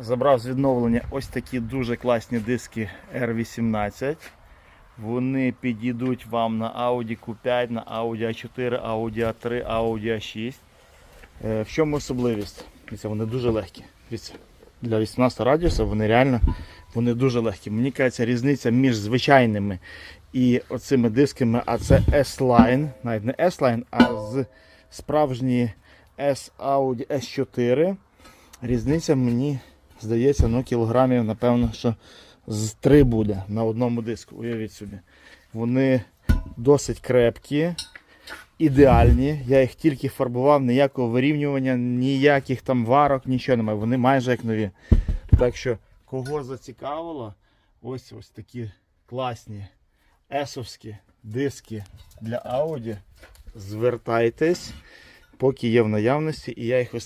Забрав з відновлення ось такі дуже класні диски R18. Вони підійдуть вам на Audi Q5, на Audi A4, Audi A3, Audi A6. Е, В чому особливість? Вони дуже легкі. Для 18 радіуса вони реально вони дуже легкі. Мені кажеться, різниця між звичайними і оцими дисками, а це S-Line, навіть не S-Line, а з справжні S Audi S4. Різниця мені здається, ну кілограмів, напевно, що з 3 буде на одному диску. Уявіть собі. Вони досить крепкі, ідеальні. Я їх тільки фарбував, ніякого вирівнювання, ніяких там варок, нічого немає. Вони майже як нові. Так що, кого зацікавило, ось ось такі класні есовські диски для Audi. Звертайтесь, поки є в наявності, і я їх ось